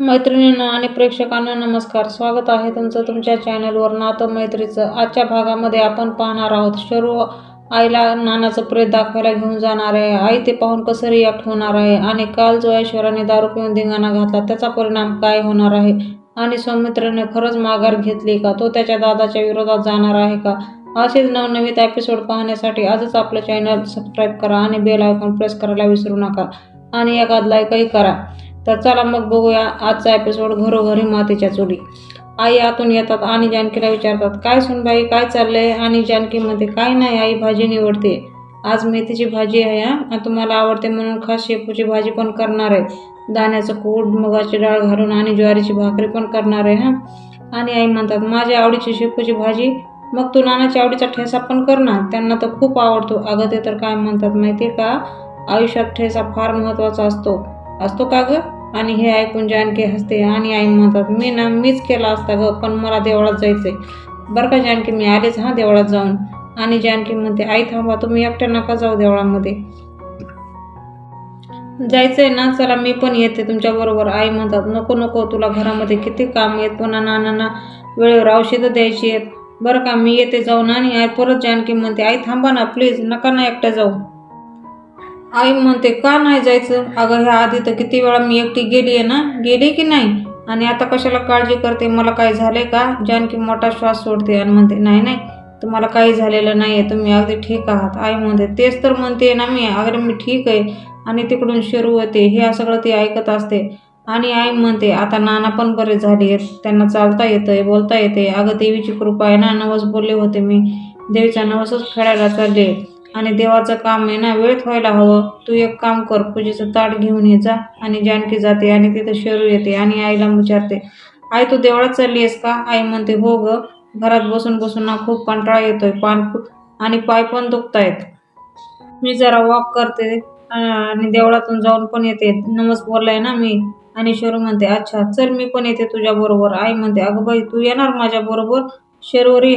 मैत्रिणींना आणि प्रेक्षकांना नमस्कार. स्वागत आहे तुमचं तुमच्या चॅनलवर. नातं मैत्रीचं आजच्या भागामध्ये आपण पाहणार आहोत. शरू आईला नानाचं प्रेत दाखवायला घेऊन जाणार आहे. आई ते पाहून कसं रिॲक्ट होणार आहे? आणि काल जो ऐश्वर्याने दारू पिऊन धिंगाणा घातला त्याचा परिणाम काय होणार आहे? आणि सौमित्रने खरंच माघार घेतली का? तो त्याच्या दादाच्या विरोधात जाणार आहे का? असेच नवनवीन एपिसोड पाहण्यासाठी आजच आपलं चॅनल सबस्क्राईब करा आणि बेल आयकॉन प्रेस करायला विसरू नका. आणि एखाद लाईकही करा. तर चला मग बघूया आजचा एपिसोड घरोघरी मातीच्या चुली. आई आतून येतात आणि जानकीला विचारतात काय सुनबाई काय चाललंय? आणि जानकी म्हणते काय नाही आई भाजी निवडते. आज मेथीची भाजी आहे हां आणि तुम्हाला आवडते म्हणून खास शेपूची भाजी पण करणार आहे. दाण्याचं कूट मुगाची डाळ घालून आणि ज्वारीची भाकरी पण करणार आहे हां. आणि आई म्हणतात माझ्या आवडीची शेपूची भाजी? मग तू नानाच्या आवडीचा ठेसा पण कर ना. त्यांना तर खूप आवडतो. अगं ते तर काय म्हणतात माहिती का? आयुष्यात ठेसा फार महत्त्वाचा असतो. असतो का गं? आणि हे ऐकून जानकी हसते आणि आई म्हणतात मी ना मीच केला असता ग पण मला देवळात जायचंय. बरं का जानकी मी आलेच हा देवळात जाऊन. आणि जानकी म्हणते आई थांबा तुम्ही एकट्या नका जाऊ देवळामध्ये. जायचंय ना चला मी पण येते तुमच्या बरोबर. आई म्हणतात नको नको तुला घरामध्ये किती काम आहेत पुन्हा नानांना वेळेवर औषधं द्यायची आहेत. बरं का मी येते जाऊन आणि आई परत जानकी म्हणते आई थांबा ना प्लीज नका ना एकट्या जाऊ. आई म्हणते का नाही जायचं? अगं ह्या आधी तर किती वेळा मी एकटी गेली आहे ना? गेली की नाही? आणि आता कशाला काळजी करते? मला काय झाले का? जानकी मोठा श्वास सोडते आणि म्हणते नाही नाही तुम्हाला काही झालेलं नाही आहे तुम्ही अगदी ठीक आहात. आई म्हणते तेच तर म्हणते ना मी. अगदी मी ठीक आहे. आणि तिकडून सुरू होते. हे सगळं ती ऐकत असते. आणि आई म्हणते आता नाना पण बरे झाले आहेत. त्यांना चालता येतंय बोलता येते अगं देवीची कृपा आहे ना. नवस बोलले होते मी. देवीचा नवसच खेळायला चालले आणि देवाचं काम आहे ना वेळेत व्हायला हवं. तू एक काम कर पूजेचं ताट घेऊन ये जा. आणि जानकी जाते आणि तिथं शरू येते आणि आईला विचारते आई तू देवळात चालली आहेस का? आई म्हणते हो ग. घरात बसून बसून ना खूप कंटाळा येतोय. पान आणि पाय पण दुखतायत. मी जरा वॉक करते आणि देवळातून जाऊन पण येते. नमस बोललाय ना मी. आणि शरू म्हणते अच्छा चल मी पण येते तुझ्या बरोबर. आई म्हणते अगं बाई तू येणार माझ्या बरोबर?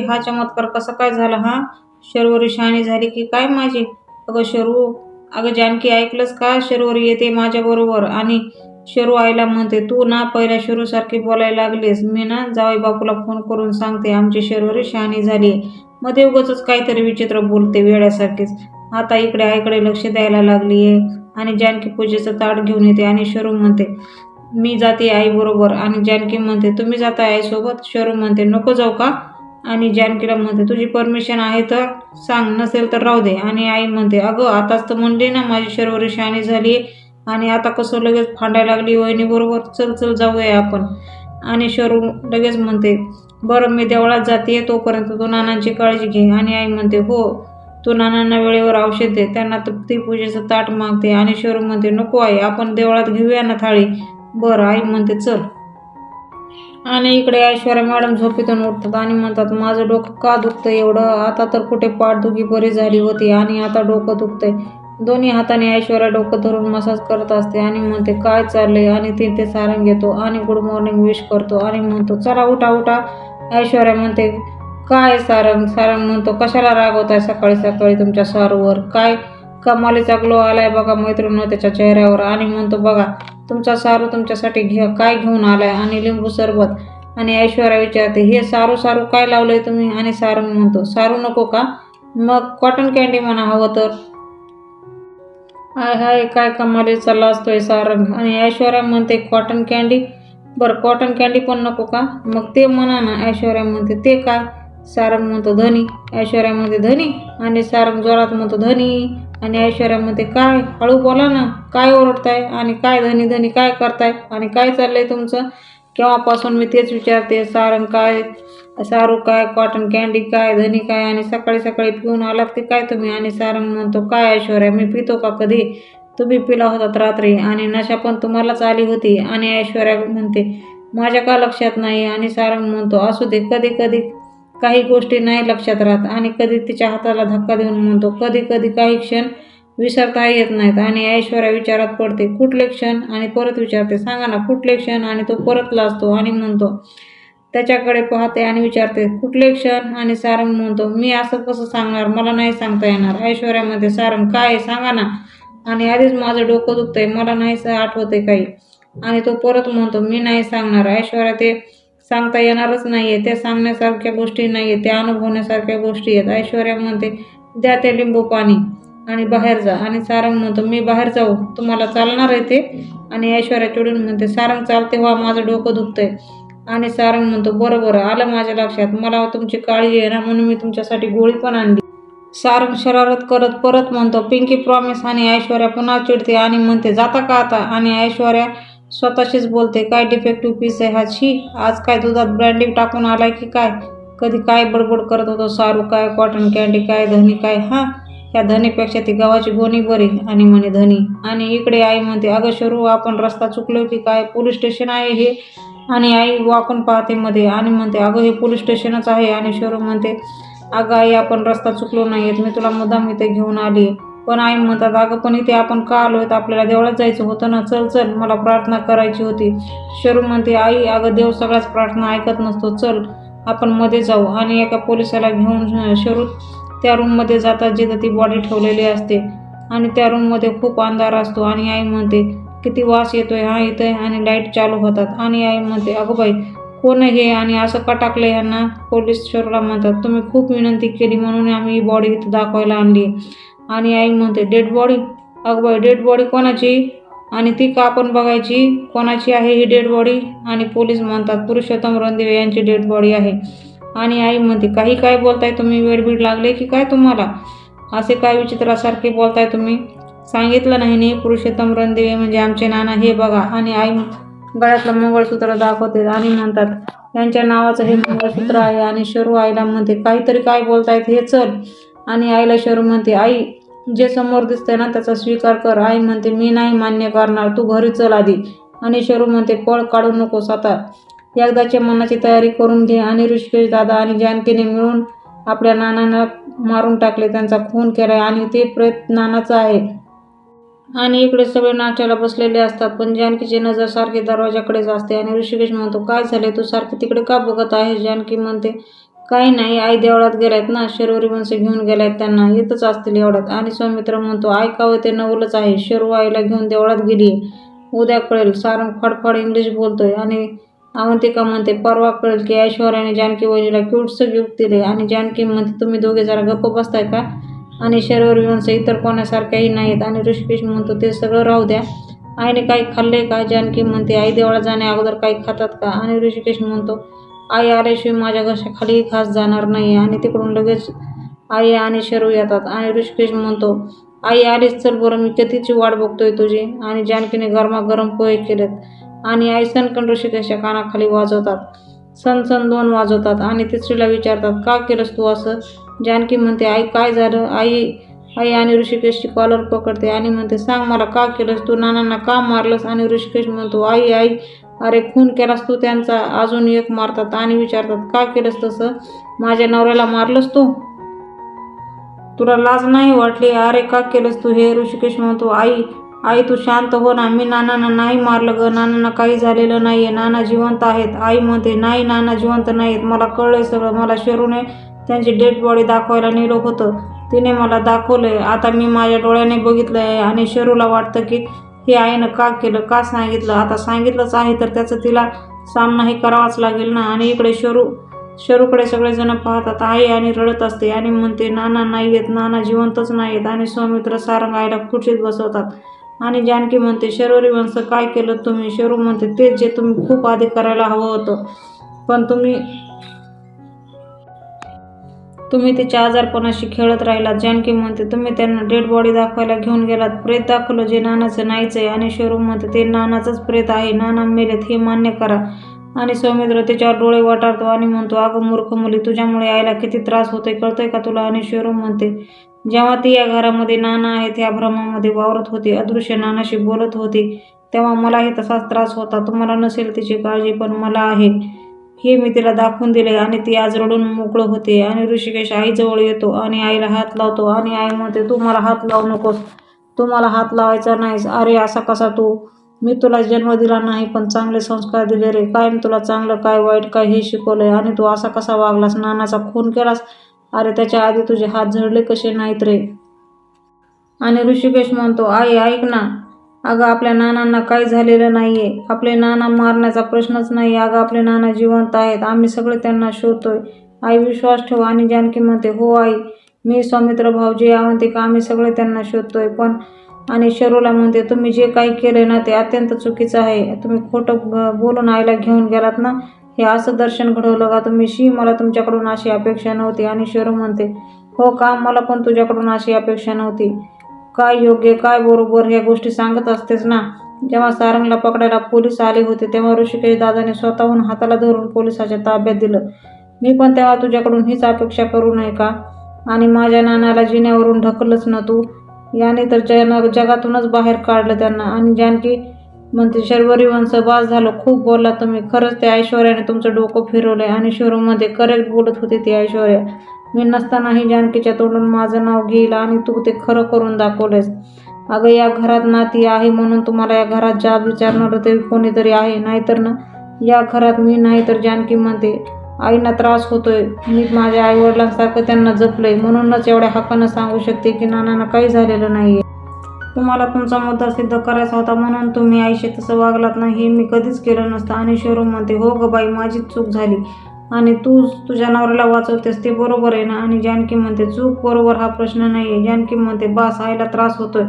हा चमत्कार कसा काय झाला हा? शर्वरी शहाणी झाली की काय माझी? अगं शरू अगं जानकी ऐकलंच का? शर्वरी येते माझ्या बरोबर आणि शरू आईला म्हणते तू ना पहिल्या शरूसारखी बोलायला लागलीस. मी ना जावई बापूला फोन करून सांगते आमची शर्वरी शहाणी झाली मध्ये उगच काहीतरी विचित्र बोलते वेड्यासारखीच. आता इकडे आईकडे लक्ष द्यायला लागली आहे आणि जानकी पूजेचं ताट घेऊन येते आणि शरू म्हणते मी जाते आईबरोबर आणि जानकी म्हणते तुम्ही जाता आईसोबत? शरू म्हणते नको जाऊ का? आणि जानकीला म्हणते तुझी परमिशन आहे तर सांग नसेल तर राहू दे. आणि आई म्हणते अगं आताच तर म्हणली ना माझी शर्वरी शहाणी झाली आणि आता कसं लगेच फांडायला लागली वहिनीबरोबर चल चल जाऊया आपण. आणि शरू लगेच म्हणते बरं मी देवळात जाते तोपर्यंत तू नानांची काळजी घे. आणि आई म्हणते हो तू नानांना वेळेवर औषध दे त्यांना तर ती पूजेचं ताट मागते. आणि शरू म्हणते नको आई आपण देवळात घेऊया ना थाळी. बरं आई म्हणते चल. आणि इकडे ऐश्वर्या मॅडम झोपेतून उठतात आणि म्हणतात माझं डोकं का दुखतं एवढं? आता तर कुठे पाठदुखी बरी झाली होती आणि आता डोकं दुखतंय. दोन्ही हाताने ऐश्वर्या डोकं धरून मसाज करत असते आणि म्हणते काय चाललंय? आणि ते ते सारंग घेतो आणि गुड मॉर्निंग विश करतो आणि म्हणतो चला उठा उठा. ऐश्वर्या म्हणते काय सारंग? सारंग म्हणतो कशाला रागवताय सकाळी सकाळी तुमच्या सारूवर? काय कमालीचा ग्लो आलाय बघा मैत्रिणी त्याच्या चेहऱ्यावर. आणि म्हणतो बघा तुमचा सारू तुमच्यासाठी घे काय घेऊन आलाय? आणि लिंबू सरबत. आणि ऐश्वर्या विचारते हे सारू सारू काय लावलंय तुम्ही? आणि सारंग म्हणतो सारू नको का? मग कॉटन कॅन्डी म्हणा हवं तर. हाय हाय काय कमाली चालला असतोय सारंग. आणि ऐश्वर्या म्हणते कॉटन कॅन्डी बरं कॉटन कॅन्डी पण नको का? मग ते म्हणा ना ऐश्वर्या म्हणते ते काय? सारंग म्हणतो धनी. ऐश्वर्या म्हणते धनी? आणि सारंग जोरात म्हणतो धनी. आणि ऐश्वर्यामध्ये काय? हळू बोला ना. काय ओरडताय? आणि काय धनी धनी काय करताय? आणि काय चाललंय तुमचं? केव्हापासून मी तेच विचारते सारंग काय? सारू काय? कॉटन कॅन्डी काय? धनी काय? आणि सकाळी सकाळी पिऊन आलात की काय तुम्ही? आणि सारंग म्हणतो काय ऐश्वर्या मी पितो का कधी? तुम्ही पिला होतात रात्री. आणि नशा पण तुम्हालाच आली होती. आणि ऐश्वर्या म्हणते माझ्या का लक्षात नाही? आणि सारंग म्हणतो असू दे कधी कधी काही गोष्टी नाही लक्षात राहत आणि कधी तिच्या हाताला धक्का देऊन म्हणतो कधी कधी काही क्षण विसरता येत नाहीत आणि ऐश्वर्या विचारात पडते कुठले क्षण? आणि परत विचारते सांगा ना कुठले क्षण? आणि तो परत लाजतो आणि म्हणतो त्याच्याकडे पाहते आणि विचारते कुठले क्षण? आणि सारंग म्हणतो मी असं कसं सांगणार? मला नाही सांगता येणार. ऐश्वर्यामध्ये सारंग काय आहे? सांगा ना. आणि आधीच माझं डोकं दुखतंय मला नाही आठवते काही. आणि तो परत म्हणतो मी नाही सांगणार. ऐश्वर्या ते सांगता येणारच नाही आहे त्या सांगण्यासारख्या गोष्टी नाही आहे त्या अनुभवण्यासारख्या गोष्टी आहेत. ऐश्वर्या म्हणते द्या ते लिंबू पाणी आणि बाहेर जा. आणि सारंग म्हणतो मी बाहेर जाऊ. तुम्हाला चालणार आहे ते? आणि ऐश्वर्या चिडून म्हणते सारंग चालते व्हा माझं डोकं दुखतंय. आणि सारंग म्हणतो बरोबर आलं माझ्या लक्षात. मला तुमची काळजी आहे ना म्हणून मी तुमच्यासाठी गोळी पण आणली. सारंग शरारत करत परत म्हणतो पिंकी प्रॉमिस आणि ऐश्वर्या पुन्हा चिडते आणि म्हणते जाता का आता? आणि ऐश्वर्या स्वतःशीच बोलते काय डिफेक्टिव्ह पीस आहे हा? छी आज काय दुधात ब्रँडिंग टाकून आलाय की काय? कधी काय बडबड करत होतो सारू काय कॉटन कॅन्डी काय धनी काय? हा ह्या धनीपेक्षा ती गावाची गोणी बरी. आणि म्हणे धनी. आणि इकडे आई म्हणते अगं शरू आपण रस्ता चुकलो की काय? पोलीस स्टेशन आहे हे. आणि आई वाकून पाहते मध्ये आणि म्हणते अगं हे पोलीस स्टेशनच आहे. आणि शरू म्हणते अगं आई आपण रस्ता चुकलो नाही आहेत मी तुला मुद्दाम इथे घेऊन आली पण आई म्हणतात अगं पण इथे आपण का आलो तर आपल्याला देवळात जायचं होतं ना. चल चल मला प्रार्थना करायची होती. शरू म्हणते आई अगं देव सगळ्याच प्रार्थना ऐकत नसतो. चल आपण मध्ये जाऊ. आणि एका पोलिसाला घेऊन शरू त्या रूममध्ये जातात जिथं ती बॉडी ठेवलेली असते. आणि त्या रूममध्ये खूप अंधार असतो. आणि आई म्हणते किती वास येतोय हा येतोय आणि लाइट चालू होतात. आणि आई म्हणते अगं बाई कोण हे? आणि असं का टाकलं यांना? पोलीस शरूला म्हणतात तुम्ही खूप विनंती केली म्हणून आम्ही ही बॉडी इथं दाखवायला आणली आणि आई म्हणते डेड बॉडी अगं बाई डेड बॉडी कोणाची? आणि ती का आपण बघायची? कोणाची आहे ही डेड बॉडी आणि पोलीस म्हणतात पुरुषोत्तम रणदिवे यांची डेड बॉडी आहे. आणि आई म्हणते काही काय बोलताय तुम्ही? वेडबीड लागले की काय तुम्हाला? असे काय विचित्रासारखे बोलताय तुम्ही? सांगितलं नाही नाही पुरुषोत्तम रणदिवे म्हणजे आमचे नाना हे बघा. आणि आई गळ्यातलं मंगळसूत्र दाखवते आणि म्हणतात यांच्या नावाचं हे मंगळसूत्र आहे. आणि शरू आईला म्हणते काहीतरी काय बोलतायत हे चल. आणि आईला शरू म्हणते आई जे समोर दिसतंय ना त्याचा स्वीकार कर. आई म्हणते मी नाही मान्य करणार. तू घरी चल आधी. आणि शरू म्हणते पळ काढू नकोस आता एकदाच्या मनाची तयारी करून घे आणि ऋषिकेश दादा आणि जानकीने मिळून आपल्या नानांना मारून टाकले. त्यांचा खून केलाय आणि ते प्रयत्न नानाचं आहे. आणि इकडे सगळे नाट्याला बसलेले असतात पण जानकीची नजर सारखी दरवाजाकडेच असते. आणि ऋषिकेश म्हणतो काय झाले तू सारखी तिकडे का बघत आहे जानकी म्हणते काही नाही आई देवळात गेल्यात ना शर्वरी वंश घेऊन गेल्यात त्यांना येतच असतील एवढ्यात. आणि सौमित्र म्हणतो ऐकावं ते नवलच आहे. शर्व आईला घेऊन देवळात गेली उद्या कळेल सारंग फडफड इंग्लिश बोलतोय. आणि अवंतिका म्हणते परवा कळेल की ऐश्वर्याने जानकी वहिनीला क्यूटसं गिफ्ट दिले. आणि जानकी म्हणते तुम्ही दोघे जरा गप्प बसताय का? आणि शर्वरी वंश इतर कोणासारख्याही नाहीत. आणि ऋषिकेश म्हणतो ते सगळं राहू द्या. आईने काही खाल्ले का? जानकी म्हणते आई देवळा जाण्या अगोदर काही खातात का? आणि ऋषिकेश म्हणतो आई आल्याशिवाय माझ्या घशाखाली खास जाणार नाही आणि तिकडून लगेच आई आणि शरू येतात. आणि ऋषिकेश म्हणतो आई आलीच चल बरं मी कधीची वाट बघतोय तुझी? आणि जानकीने गरमागरम पोहे केलेत. आणि आई सनकण ऋषिकेशच्या कानाखाली वाजवतात. सन सन दोन वाजवतात. आणि तिसरीला विचारतात का केलंस तू असं? जानकी म्हणते आई काय झालं? आई आई आणि ऋषिकेशची कॉलर पकडते आणि म्हणते सांग मला का केलंस? तू नानांना का मारलंस? आणि ऋषिकेश म्हणतो आई आई अरे खून केलास तू त्यांचा. अजून एक मारतात आणि विचारतात का केलंस तसं? माझ्या नवऱ्याला मारलंस तू? तुला लाज नाही वाटली? अरे का केलंस तू हे? ऋषिकेश म्हणतो आई आई तू शांत हो ना. मी नानांना नाही मारलं ग. नानांना काही झालेलं नाही आहे नाना जिवंत आहेत. आई म्हणते नाही नाना जिवंत नाहीत मला कळलंय सगळं. मला शरूने त्यांची डेड बॉडी दाखवायला नेलं होतं. तिने मला दाखवलंय. आता मी माझ्या डोळ्याने बघितलं आहे आणि शेरूला वाटतं की हे आईनं का केलं का सांगितलं? आता सांगितलंच आहे तर त्याचं तिला सामनाही करावाच लागेल ना? आणि इकडे शरू शरूकडे सगळेजण पाहतात आई आणि रडत असते. आणि म्हणते नाना नाही येत नाना जिवंतच नाही आहेत आणि सौमित्र सारंग आईला खुर्चीत बसवतात. आणि जानकी म्हणते शरोरी वंश काय केलं तुम्ही? शरू म्हणते तेच जे तुम्ही खूप आधी करायला हवं होतं. पण तुम्ही तुम्ही तिच्या आजारपणाशी खेळत राहिलात. जानकी म्हणते तुम्ही त्यांना डेड बॉडी दाखवायला घेऊन गेलात. प्रेत दाखवलं जे नानाचं नाहीच आहे. आणि शोरूम म्हणते ते नानाचंच प्रेत आहे. नाना मेलेत हे मान्य करा. आणि सौमित्र त्याच्यावर डोळे वाटारतो आणि म्हणतो अगं मूर्ख मुली तुझ्यामुळे आईला किती त्रास होतोय कळतंय का तुला? आणि शोरूम म्हणते जेव्हा ती या घरामध्ये नाना आहेत या भ्रमामध्ये वावरत होती अदृश्य नानाशी बोलत होती तेव्हा मलाही तसाच त्रास होता. तुम्हाला नसेल तिची काळजी पण मला आहे. हे मी तिला दाखवून दिले आणि ती आज रडून मोकळं होते. आणि ऋषिकेश आईजवळ येतो आणि आईला हात लावतो आणि आई म्हणते तू मला हात लावू नकोस. तू मला हात लावायचा नाहीस. अरे असा कसा तू? मी तुला जन्म दिला नाही पण चांगले संस्कार दिले रे. काय मी तुला चांगलं काय वाईट काय हे शिकवलंय? आणि तू असा कसा वागलास? नानाचा खून केलास? अरे त्याच्या आधी तुझे हात झडले कसे नाहीत रे? आणि ऋषिकेश म्हणतो आई ऐक ना. अगं आपल्या नानांना काही झालेलं नाहीये. आपले नाना मारण्याचा प्रश्नच नाही अगं आपले नाना जिवंत आहेत. आम्ही सगळे त्यांना शोधतोय. आई विश्वास ठेव. आणि जानकी म्हणते हो आई मी सौमित्र भाऊजी अवंतिका आम्ही सगळे त्यांना शोधतोय. पण आणि शरूला म्हणते तुम्ही जे काही केले ना ते अत्यंत चुकीचं आहे. तुम्ही खोटं बोलून आईला घेऊन गेलात ना हे असं दर्शन घडवलं का? तुम्ही शी मला तुमच्याकडून अशी अपेक्षा नव्हती. आणि शरू म्हणते हो का? मला पण तुझ्याकडून अशी अपेक्षा नव्हती. काय योग्य काय बरोबर ह्या गोष्टी सांगत असतेस ना? जेव्हा सारंगला पकडायला पोलीस आले होते तेव्हा ऋषिकेश दादाने स्वतःहून हाताला धरून पोलिसाच्या ताब्यात दिलं. मी पण तेव्हा तुझ्याकडून हीच अपेक्षा करू नये का? आणि माझ्या नानाला जिन्यावरून ढकललंच ना तू? याने तर जन जगातूनच बाहेर काढलं त्यांना. आणि जानकी म्हणते शर्वरी वंश बास झालं खूप बोलला तुम्ही. खरंच त्या ऐश्वर्याने तुमचं डोकं फिरवलं आणि शोरूममध्ये करेक्ट बोलत होते ती ऐश्वर्या. मी नसतानाही जानकीच्या तोंडून माझं नाव घेईल आणि तू ते खरं करून दाखवलेस. अगं या घरात नाती आहे म्हणून तुम्हाला या घरात जाब विचारणारं तरी कोणीतरी आहे. नाहीतर ना? या घरात मी नाही तर जानकी म्हणते आईना त्रास होतोय. मी माझ्या आईवडिलांसारखं त्यांना जपलंय. म्हणूनच एवढ्या हक्कानं सांगू शकते की नानांना काही झालेलं नाही तुम्हाला तुमचा मुद्दा सिद्ध करायचा होता म्हणून तुम्ही आईशी तसं वागलात नाही हे मी कधीच केलं नसतं. आणि शोरूम म्हणते हो ग बाई माझीच चूक झाली. आणि तूच तुझ्या नवऱ्याला वाचवतेस ते बरोबर आहे ना? आणि जानकी म्हणते चूक बरोबर हा प्रश्न नाही आहे जानकी म्हणते बास आईला त्रास होतोय.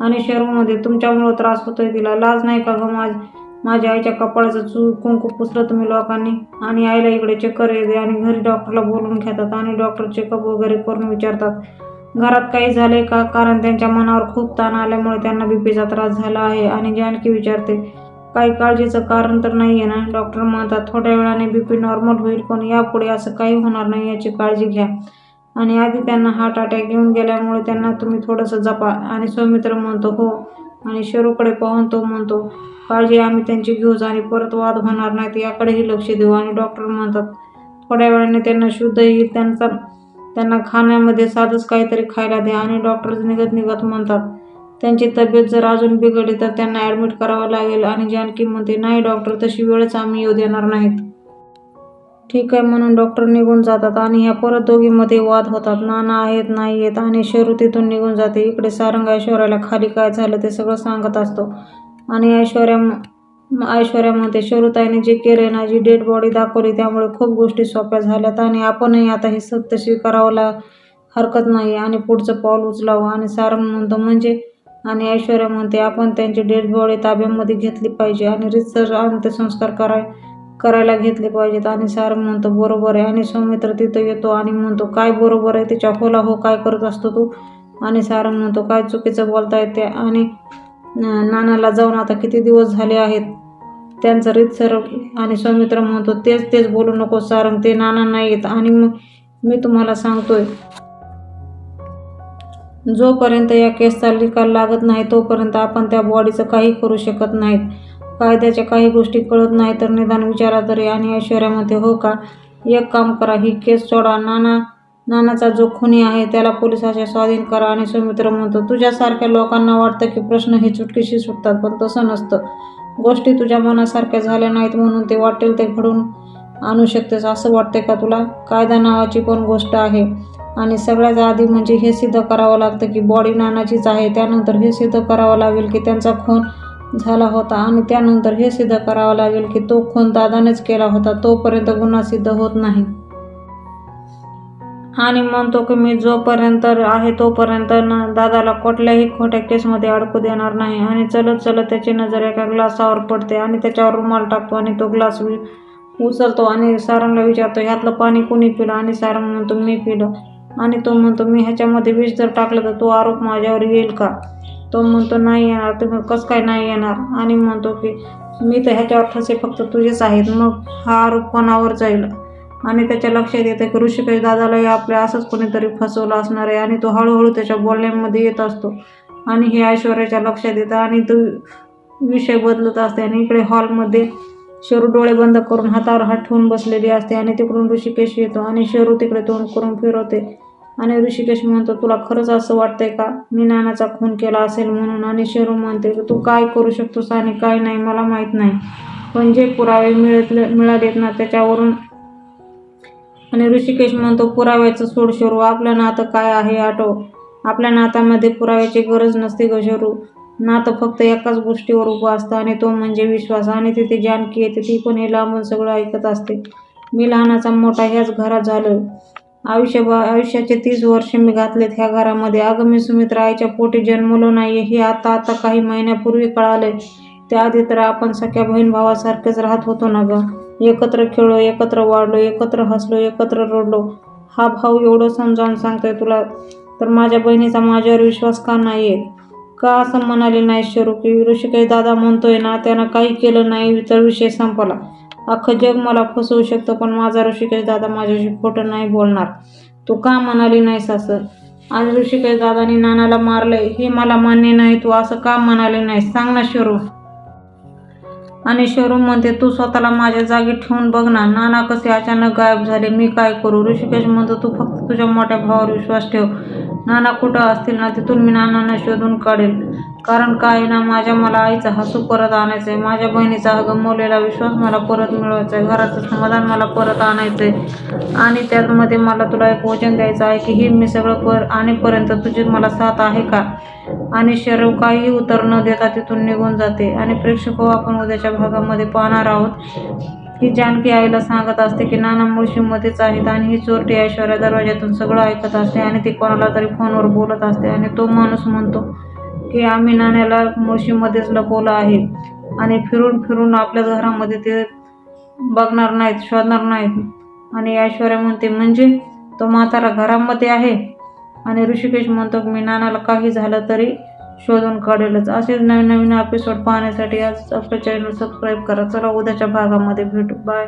आणि शोरूम तुमच्यामुळं त्रास होतोय तिला. लाज नाही का ग माझ? माझ्या आईच्या कपाळाचं चू कुंकू पुसलं तुम्ही लोकांनी. आणि आईला इकडे चक्कर येते आणि घरी डॉक्टरला बोलवून घेतात आणि डॉक्टर चेकअप वगैरे करून विचारतात. घरात काही झाले का? कारण त्यांच्या मनावर खूप ताण आल्यामुळे त्यांना बीपीचा त्रास झाला आहे. आणि जानकी विचारते काही काळजीचं कारण तर नाही आहे ना. डॉक्टर म्हणतात थोड्या वेळाने बी पी नॉर्मल होईल पण यापुढे असं काही होणार नाही याची काळजी घ्या. आणि आधी त्यांना हार्ट अटॅक येऊन गेल्यामुळे त्यांना तुम्ही थोडंसं जपा. आणि सौमित्र म्हणतो हो. आणि शरूकडे पाहून तो म्हणतो काळजी आम्ही त्यांची घेऊच आणि परत वाद होणार नाहीत याकडेही लक्ष देऊ. आणि डॉक्टर म्हणतात थोड्या वेळाने त्यांना शुद्ध येईल त्यांचा त्यांना खाण्यामध्ये साधंच काहीतरी खायला द्या. आणि डॉक्टर निघत निघत म्हणतात त्यांची तब्येत जर अजून बिघडली तर त्यांना ॲडमिट करावं लागेल आणि जानकी म्हणते नाही डॉक्टर तशी वेळच आम्ही येऊ देणार नाहीत. ठीक आहे म्हणून डॉक्टर निघून जातात आणि ह्या परत दोघीमध्ये वाद होतात. नाना आहेत नाही आहेत आणि शरू तिथून निघून जाते. इकडे सारंग ऐश्वर्याला खाली काय झालं ते सगळं सांगत असतो. आणि ऐश्वर्या ऐश्वर्या म्हणते शरूताईने जे केले ना जी डेड बॉडी दाखवली त्यामुळे खूप गोष्टी सोप्या झाल्यात आणि आपणही आता हे सत्य स्वीकारावं ला हरकत नाही आणि पुढचं पाऊल उचलावं आणि सारंग म्हणतो म्हणजे आणि ऐश्वर्या म्हणते आपण त्यांची डेड बॉडी ताब्यामध्ये घेतली पाहिजे आणि रितसर अंत्यसंस्कार कराय करायला घेतले पाहिजेत. आणि सार म्हणतो बरोबर आहे. आणि सौमित्र तिथं येतो आणि म्हणतो काय बरोबर आहे? त्याच्या होला हो काय करत असतो तू? आणि सारंग म्हणतो काय चुकीचं बोलता येते आणि नानाला जाऊन आता किती दिवस झाले आहेत? त्यांचं रीतसर आणि सौमित्र म्हणतो तेच तेच बोलू नको सारंग ते नाना नाही आणि मग मी तुम्हाला सांगतोय जोपर्यंत या केसचा निकाल लागत नाही तोपर्यंत आपण त्या बॉडीचं काही करू शकत नाहीत. कायद्याच्या काही गोष्टी कळत नाही तर निदान विचारा तरी आणि ऐश्वर्यामध्ये हो का? एक काम करा ही केस सोडा. नाना नानाचा जो खुनी आहे त्याला पोलिसाच्या स्वाधीन करा आणि सुमित्र म्हणतो तुझ्यासारख्या लोकांना वाटतं की प्रश्न हे चुटकीशी सुटतात पण तसं नसतं. गोष्टी तुझ्या मनासारख्या झाल्या नाहीत म्हणून ते वाटेल ते घडून आणू शकतेस असं वाटते का तुला? कायदा नावाची पण गोष्ट आहे. आणि सगळ्यात आधी म्हणजे हे सिद्ध करावं लागतं की बॉडी नानाचीच आहे. त्यानंतर हे सिद्ध करावं लागेल की त्यांचा खून झाला होता आणि त्यानंतर हे सिद्ध करावं लागेल की तो खून दादानेच केला होता. तोपर्यंत गुन्हा सिद्ध होत नाही. आणि म्हणतो की मी जोपर्यंत आहे तोपर्यंत न दादाला कुठल्याही खोट्या केसमध्ये अडकू देणार नाही. आणि चलत चलत त्याची नजर एका ग्लासावर पडते आणि त्याच्यावर रुमाल टाकतो आणि तो ग्लास उचलतो आणि सारंगला विचारतो ह्यातलं पाणी कोणी पिलं? आणि सारंग म्हणतो मी पिलं. आणि तो म्हणतो मी ह्याच्यामध्ये विष जर टाकलं तर तो आरोप माझ्यावर येईल का? तो म्हणतो नाही येणार तुम्ही कसं काय नाही येणार? आणि म्हणतो की मी तर ह्याच्यावर ठसे फक्त तुझेच आहेत. मग हा आरोप कोणावर जाईल. आणि त्याच्या लक्षात येतं की ऋषिकेश दादालाही आपल्या असंच कोणीतरी फसवलं असणार आहे आणि तो हळूहळू त्याच्या बोलण्यामध्ये येत असतो. आणि हे ऐश्वर्याच्या लक्षात येतं आणि तो विषय बदलत असते आणि इकडे हॉलमध्ये शेरू डोळे बंद करून हातावर हात ठेवून बसलेली असते आणि तिकडून ऋषिकेश येतो आणि शेरू तिकडे तोंड करून फिरवते. आणि ऋषिकेश म्हणतो तुला खरंच असं वाटतंय का? मी नानाचा खून केला असेल म्हणून. आणि शेरू म्हणते तू काय करू शकतोस आणि काय नाही मला माहीत नाही. पण जे पुरावे मिळतले मिळालेत ना त्याच्यावरून आणि ऋषिकेश म्हणतो पुराव्याचं सोड शेरू आपलं नातं काय आहे आठव आपल्या नात्यामध्ये पुराव्याची गरज नसते ग शेरू. नातं फक्त एकाच गोष्टीवर उभं असतं आणि तो म्हणजे विश्वास. आणि तिथे जानकी येते ती पण हे लांबून सगळं ऐकत असते. मी लहानाचा मोठा ह्याच घरात झालो आयुष्यभा आयुष्याचे तीस वर्ष मी घातलेत ह्या घरामध्ये. अगं मी सुमित्रा आईच्या पोटी जन्मलो नाही हे आता आता काही महिन्यापूर्वी कळाले त्याआधी तर आपण सख्या बहीण भावासारखेच राहत होतो ना गं. एकत्र खेळलो एकत्र वाढलो एकत्र हसलो एकत्र रडलो. हा भाऊ एवढं समजावून सांगतोय तुला तर माझ्या बहिणीचा माझ्यावर विश्वास का नाही आहे का असं म्हणाले नाही शरू की ऋषिकेश दादा म्हणतोय ना त्यानं काही केलं नाही तर विषय संपला. अख्खं जग मला फसवू शकतं पण माझा ऋषिकेश दादा माझ्याशी खोटं नाही बोलणार. तू का म्हणाली नाहीस असं? आज ऋषिकेश दादानी नानाला मारलंय हे मला मान्य नाही तू असं का म्हणाले नाहीस? सांग ना शरू. आणि शरू म्हणते तू स्वतःला माझ्या जागी ठेवून बघ ना नाना कसे अचानक गायब झाले मी काय करू? ऋषिकेश म्हणतो तू फक्त तुझ्या मोठ्या भावावर विश्वास ठेव. नाना कुठं असतील ना तिथून मी नानांना शोधून काढेल. कारण काय ना माझ्या मला आईचा हसू परत आणायचं आहे माझ्या बहिणीचा हा गमावलेला विश्वास मला परत मिळवायचा आहे घराचं समाधान मला परत आणायचं आहे आणि त्यामध्ये मला तुला एक वचन द्यायचं आहे की हे मी सगळं पर आणेपर्यंत तुझी मला साथ आहे का? आणि शरीर काही उत्तर न देता तिथून निघून जाते. आणि प्रेक्षक आपण उद्याच्या भागामध्ये पाहणार आहोत. ही जानकी आईला सांगत असते की नाना मुळशीमध्येच आहेत आणि ही चोरटी ऐश्वर्या दरवाज्यातून सगळं ऐकत असते आणि ती कोणाला तरी फोनवर बोलत असते आणि तो माणूस म्हणतो की आम्ही नाण्याला मुळशीमध्येच लपवलं आहे. आणि फिरून फिरून आपल्या घरामध्ये ते बघणार नाहीत शोधणार नाहीत. आणि ऐश्वर्या म्हणते म्हणजे तो म्हातारा घरामध्ये आहे? आणि ऋषिकेश म्हणतो की मी नानाला काही झालं तरी शोधून काढेलच. असेच नवीन नवीन एपिसोड पाहण्यासाठी आज आपलं चॅनल सबस्क्राईब करा. चला उद्याच्या भागामध्ये भेटू. बाय